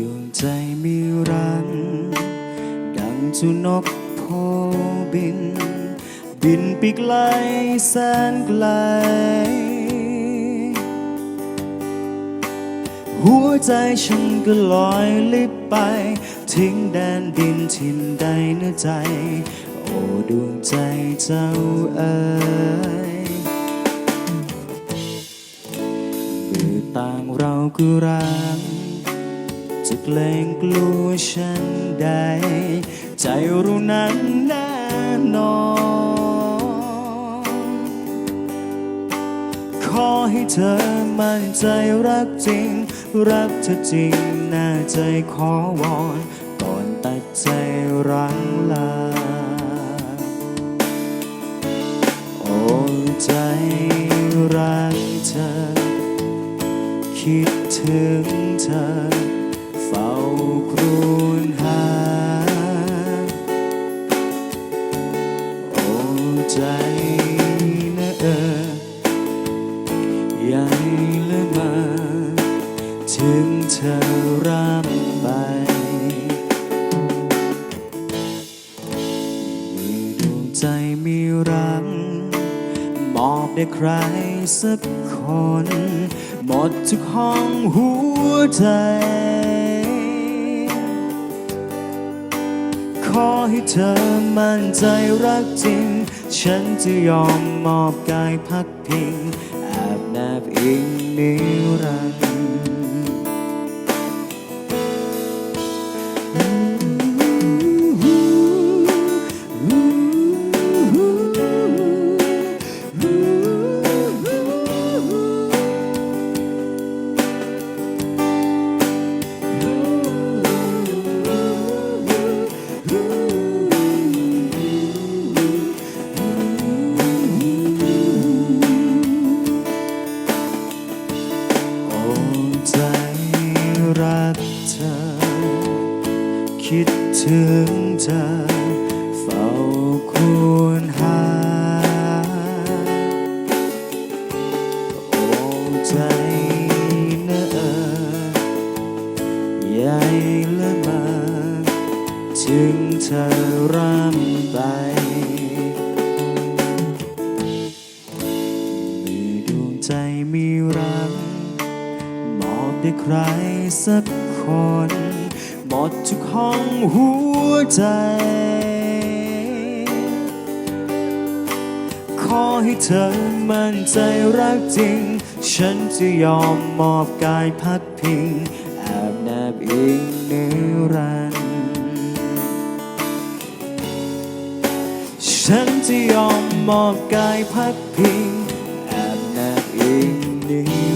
ดวงใจมีรังดังจุนกโพบิน บินปีกไกลแสนไกล หัวใจฉันก็ลอยลิบไป ทิ้งแดนดินทินใดเนื้อใจ โอ้ดวงใจเจ้าเอ๋ยเบื่อต่างเราก็รัง จะเกรงกลัวฉันใด ใจรู้นั้นแน่นอน ขอให้เธอมั่นใจรักจริง รักเธอจริงน่าใจขอวอน ก่อนตัดใจรังลา โอ้ใจรักเธอ คิดถึงเธอ เฝ้าครวญหา โอ้ใจนะเออใหญ่ลยมา ถึงเธอร่ำไป มีดวงใจมีรังมอบได้ใครสักคน หมดทุกห้องหัวใจ ให้เธอมั่นใจรักจริง ฉันจะยอมมอบกายพักพิงแอบแนบอิงนิรันดร์ คิดถึงเธอเฝ้าควรหา โอ้ใจนะเออใหญ่และมาถึงเธอร่ำไปมีดวงใจมีรักมอบได้ใครสักคน หมดทุกห้องหัวใจ ขอให้เธอมั่นใจรักจริง ฉันจะยอมมอบกายพักพิงแอบแนบอิงนิรันดร์ฉันจะยอมมอบกายพักพิงแอบแนบอิงนิรัน